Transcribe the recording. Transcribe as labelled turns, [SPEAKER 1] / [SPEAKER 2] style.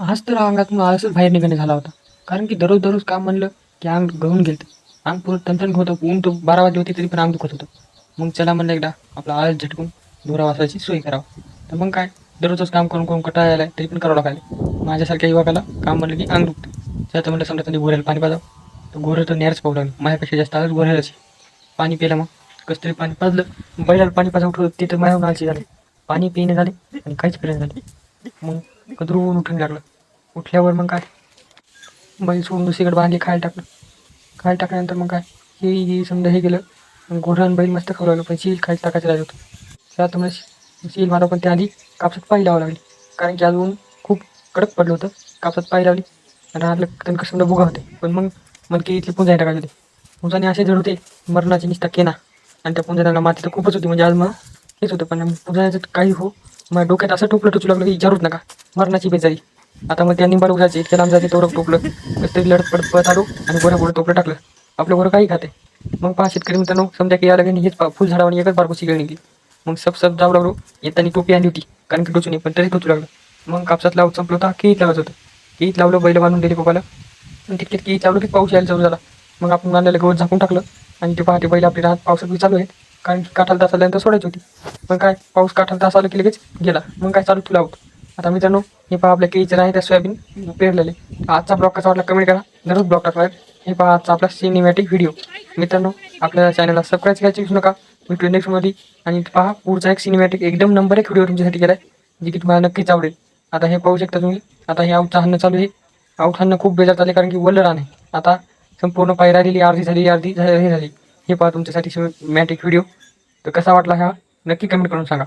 [SPEAKER 1] आज तर अंगातून आळसच बाहेर निघणे झाला होता. कारण की दररोज दररोज काम म्हणलं की अंग गळून गेलं अंग पूर्ण टणटण होतं ऊन तो बारा वाजले होते तरी पण अंग दुखत होतं. मग चला म्हणलं एकदा आपला आळस झटकून धुरा वाचायची सोय करावं. तर मग काय दररोजच काम करून करून कटाळा आलाय तरी पण करावं लागले माझ्यासारख्या युवकाला काम म्हणलं की अंग दुखतं. त्यात म्हणलं समजा त्यांनी गोऱ्याला पाणी पाजावं. तर गोरं तर नेहरच पाहू लागलं. माझ्यापेक्षा जास्त आळस गोऱ्यालाच पाणी पिलं मग. कसं तरी पाणी पाजलं. बैलाला पाणी पाजावं ठेवलं ते तर माझ्या आळशी झाले. पाणी पिणे झाले आणि काहीच पिणे झाले. मग कदरून उठून लागलं. उठल्यावर मग काय? बैल सोडून दुसरीकडे बांधली खायला टाकलं. खायला टाकल्यानंतर मग काय? हे हे समजा हे गेलं मग घोडण बैल मस्त खाऊ लागलं. पण सील खायला टाकायचं राहिलं होतं. त्यात मग शील मारा पण त्याआधी कापसात पाणी लावावं लागली. कारण की अजून खूप कडक पडलं होतं. कापसात पाय लावली. आणि आलं त्यांना समजा भुगा होते. पण मग मग की इथली पुंजा टाकायची होते. पुंजाने असे जड होते मरणाची निस्ता केना. आणि त्या पुंजाला माती तर खूपच होती. म्हणजे आज मग हेच होतं. पण पुंजाचं काही हो मग डोक्यात असं टोपलं टोचू लागलं की विचारूच नका. मरणाची बेजारी. आता मग त्या निंबाळ उसाचे इतक्या लांब जाते तोरक टोपलं कसं तरी लढत पडत पळत आलो आणि गोऱ्या टोपलं टाकलं. आपलं बरं काही खाते. मग पहा शेतकरी मित्रांनो समजा की याला काही हेच फुल झाडावर एकच बारकोची गेली निघली मग सब सब जाऊ लागलो येताना टोपी आणली होती. कारण की टोचू पण तरी टोचू लागलं. मग कापसात लावत संपलं होता. केळीत लावत होतं. केळीत लावलं बैल बांधून दिली पप्पाला. आणि तितक्यात केळीत लावलं की पाऊस यायला चालू झाला. मग आपण बांधायला गवत झाकून टाकलं आणि ते पहाटे बैल आपली राहत पावसात चालू आहेत. कारण की काठाला तास आल्यानंतर सोडायची होती. मग काय? पाऊस काठाला तास आलं की लगेच गेला. मग काय चालू तुला आता मित्रांनो हे पहा आपल्या केळीचं आहे त्या सोयाबीन पेरलेले. आजचा ब्लॉग कसा वाटला कमेंट करा. दररोज ब्लॉग टाकणार हे पहा आजचा आपला सिनेमॅटिक व्हिडिओ मित्रांनो आपल्या चॅनलला सबस्क्राईब करायची विसरू नका. भेटू नेक्स्टमध्ये आणि पहा पुढचा एक सिनेमॅटिक एकदम नंबर एक व्हिडिओ तुमच्यासाठी केला आहे जे की तुम्हाला नक्कीच आवडेल. आता हे पाहू शकता तुम्ही. आता हे आऊटचं हाणं चालू आहे. आऊट हाणं खूप बेजार झाले कारण की वल्ल रान आहे. आता संपूर्ण पाय राहिलेली अर्धी झाली अर्धी हे झाली. हे पहा तुमच्यासाठी सिनेमॅटिक व्हिडिओ तर कसा वाटला हा? नक्की कमेंट करून सांगा.